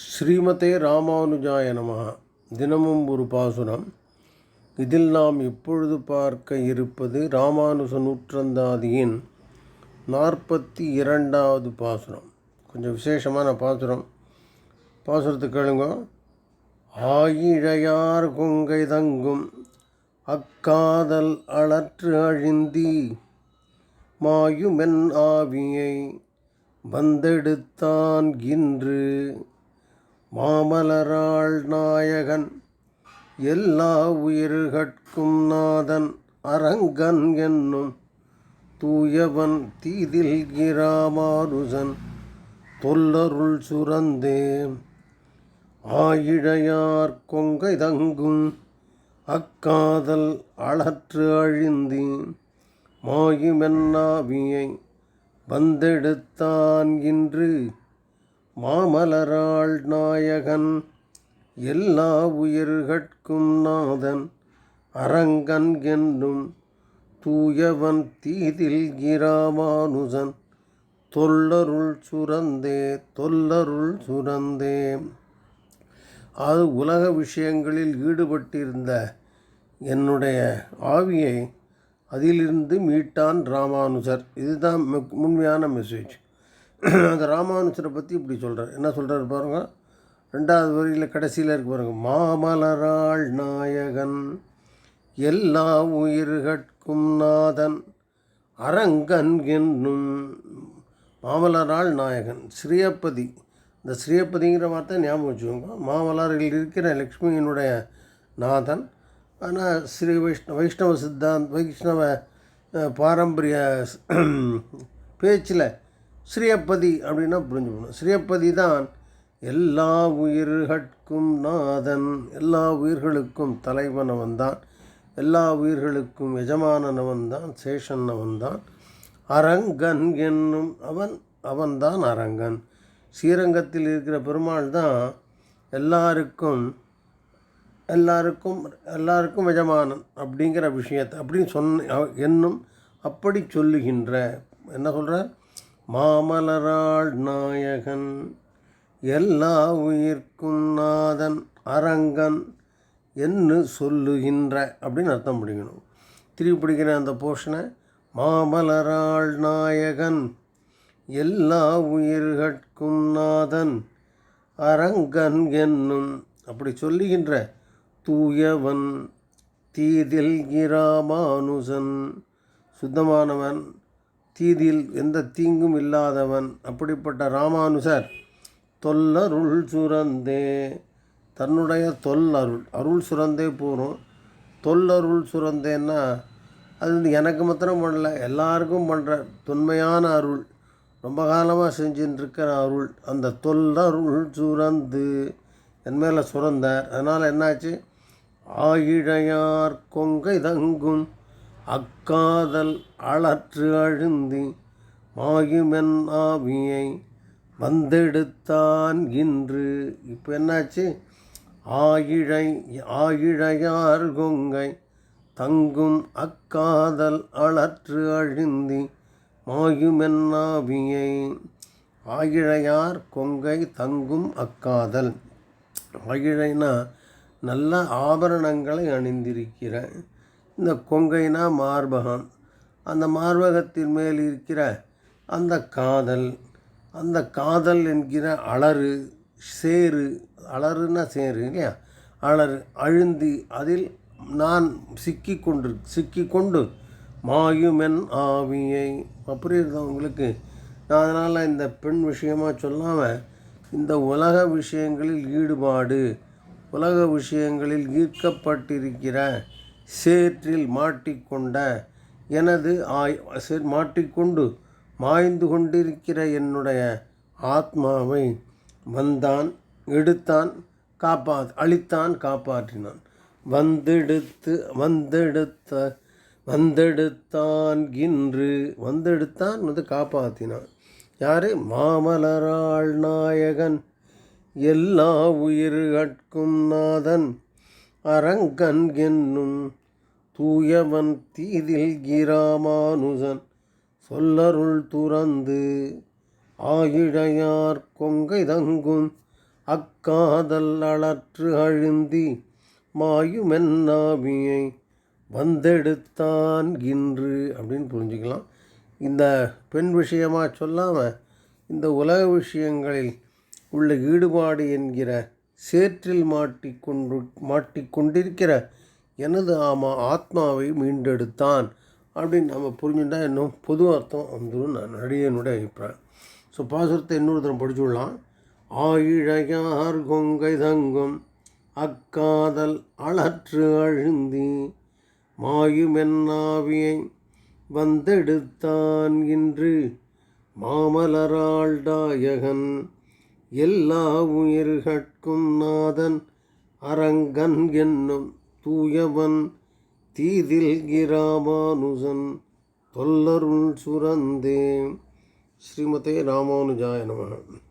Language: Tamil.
ஸ்ரீமதே ராமானுஜாய நமः தினமும் ஒரு பாசுரம். இதில் நாம் இப்பொழுது பார்க்க இருப்பது ராமானுஜ நூற்றந்தாதியின் நாற்பத்தி இரண்டாவது பாசுரம். கொஞ்சம் விசேஷமான பாசுரம். பாசுரத்தை கேளுங்க. ஆயிழையார் கொங்கை தங்கும். அக்காதல் அளற்று அழிந்தி. மாயுமென் ஆவியை வந்தெடுத்தான் இன்று. மாமலராள் நாயகன் எல்லா உயிர்கட்கும் நாதன் அரங்கன் என்னும் தூயவன் தீதில் கிராமானுசன் தொல்லருள் சுரந்தே. ஆயிழையார் கொங்கை தங்கும் அக்காதல் அளற்று அழிந்தி. மாயுமென்னாவியை வந்தெடுத்தான் இன்று மாமலராள் நாயகன் எல்லா உயிர்கட்கும் நாதன் அரங்கன் என்னும் தூயவன் தீதில் கிராமானுசன் தொல்லருள் சுரந்தே தொல்லருள் சுரந்தே. அது உலக விஷயங்களில் ஈடுபட்டிருந்த என்னுடைய ஆவியை அதிலிருந்து மீட்டான் ராமானுஜர். இதுதான் மு- மெசேஜ் அந்த ராமானுஜரை பற்றி இப்படி சொல்கிறார் என்ன சொல்கிறார் பாருங்கள் ரெண்டாவது வரியில் கடைசியில் இருக்கு பாருங்க. மாமலராள் நாயகன் எல்லா உயிர்கட்கும் நாதன் அரங்கன் என்னும் மாமலராள் நாயகன். ஸ்ரீயப்பதி. இந்த ஸ்ரீயப்பதிங்கிற வார்த்தை ஞாபகம் வச்சுக்கோங்க. மாமலரில் இருக்கிற லக்ஷ்மியினுடைய நாதன். ஆனால் ஸ்ரீ வைஷ்ணவ வைஷ்ணவ சித்தாந்த் வைஷ்ணவ பாரம்பரிய பேச்சில் ஸ்ரீயப்பதி அப்படின்னா புரிஞ்சு போகணும் ஸ்ரீயப்பதி தான் எல்லா உயிர்கட்கும் நாதன் எல்லா உயிர்களுக்கும் தலைவனவன் தான் எல்லா உயிர்களுக்கும் எஜமானனவன் தான் சேஷன்னவன் தான் அரங்கன் என்னும் அவன் அவன்தான் அரங்கன். ஸ்ரீரங்கத்தில் இருக்கிற பெருமாள் தான் எல்லாருக்கும் எல்லாருக்கும் எல்லாருக்கும் எஜமானன் அப்படிங்கிற விஷயத்தை அப்படின்னு சொன்ன என்னும் அப்படி சொல்லுகின்ற என்ன சொல்கிறார் மாமலராள் நாயகன் எல்லா உயிர்க்கும் நாதன் அரங்கன் என்று சொல்லுகின்ற அப்படின்னு அர்த்தம் பிடிக்கணும். திருப்பி பிடிக்கிற அந்த போர்ஷனை மாமலராள் நாயகன் எல்லா உயிர்கட்கும் நாதன் அரங்கன் என்னும் அப்படி சொல்லுகின்ற தூயவன் தீதில் கிராமானுசன் சுத்தமானவன் தீதியில் எந்த தீங்கும் இல்லாதவன். அப்படிப்பட்ட ராமானுசர் தொல்லருள் சுரந்தே. தன்னுடைய தொல்லருள் அருள் சுரந்தே போகும் தொல்லருள் சுரந்தேன்னா அது வந்து எனக்கு மாத்திரம் பண்ணல எல்லாருக்கும் பண்ணுற தொன்மையான அருள். ரொம்ப காலமாக செஞ்சுட்டு இருக்கிற அருள் அந்த தொல்லருள் சுரந்து. என் மேலே சுரந்தார். அதனால் என்னாச்சு? ஆயிழையார் கொங்கை தங்கும் அக்காதல் அளற்று அழுந்தி மாயுமென் ஆவியை வந்தெடுத்தான் இன்று. இப்போ என்னாச்சு? ஆயிழை ஆயிழையார் கொங்கை தங்கும் அக்காதல் அளற்று அழுந்தி மாயுமென்னாவியை ஆயிழையார் கொங்கை தங்கும் அக்காதல். ஆயிழைனா நல்ல ஆபரணங்களை அணிந்திருக்கிறேன் இந்த கொங்கைனா மார்பகம். அந்த மார்பகத்தின் மேல் இருக்கிற அந்த காதல் அந்த காதல் என்கிற அலறு சேறு அலறுன்னா சேரு இல்லையா? அலறு அழுந்தி அதில் நான் சிக்கி கொண்டு சிக்கி கொண்டு மாயுமென் ஆவியை. அப்படி இருந்தால் உங்களுக்கு? நான் அதனால் இந்த பெண் விஷயமாக சொல்லாமல் இந்த உலக விஷயங்களில் ஈடுபாடு உலக விஷயங்களில் ஈர்க்கப்பட்டிருக்கிற சேற்றில் மாட்டிக்கொண்ட எனது ஆய் மாட்டிக்கொண்டு மாய்ந்து கொண்டிருக்கிற என்னுடைய ஆத்மாவை வந்தான் எடுத்தான் காப்பா அழித்தான் காப்பாற்றினான். வந்தெடுத்து வந்தெடுத்த வந்தெடுத்தான் இன்று வந்தெடுத்தான் வந்து காப்பாற்றினான். யார்? மாமலராள் நாயகன். எல்லா உயிர்கட்கும் நாதன். அரங்கன் என்னும் தூயவன் தீதில் கிராமானுசன் சொல்லருள் துறந்து ஆயிழையார் கொங்கை தங்கும் அக்காதல் அளற்று அழுந்தி மாயுமென்னாவியை வந்தெடுத்தான் இன்று அப்படின்னு புரிஞ்சுக்கலாம். இந்த பெண் விஷயமாக சொல்லாமல் இந்த உலக விஷயங்களில் உள்ள ஈடுபாடு என்கிற சேற்றில் மாட்டிக்கொண்டு மாட்டிக்கொண்டிருக்கிற எனது ஆமா ஆத்மாவை மீண்டெடுத்தான். அப்படின்னு நம்ம புரிஞ்சுட்டா இன்னும் பொது அர்த்தம் வந்துடும் நான் நடிகனுடைய அபிப்பிராயம். ஸோ பாசுரத்தை இன்னொரு தரம் படிச்சு விடலாம். ஆயிழையார் கொங்கை தங்கும் அக்காதல் அளற்று அழுந்தி மாயுமென்னாவியை வந்தெடுத்தான் இன்று. மாமலராள்டாயகன் எல்லா உயிர்கட்கும் நாதன் அரங்கன் என்னும் தூயவன் தீதில் கிராமானுசன் தொல்லருள் சுரந்தே ஸ்ரீமதே ராமானுஜாய நம.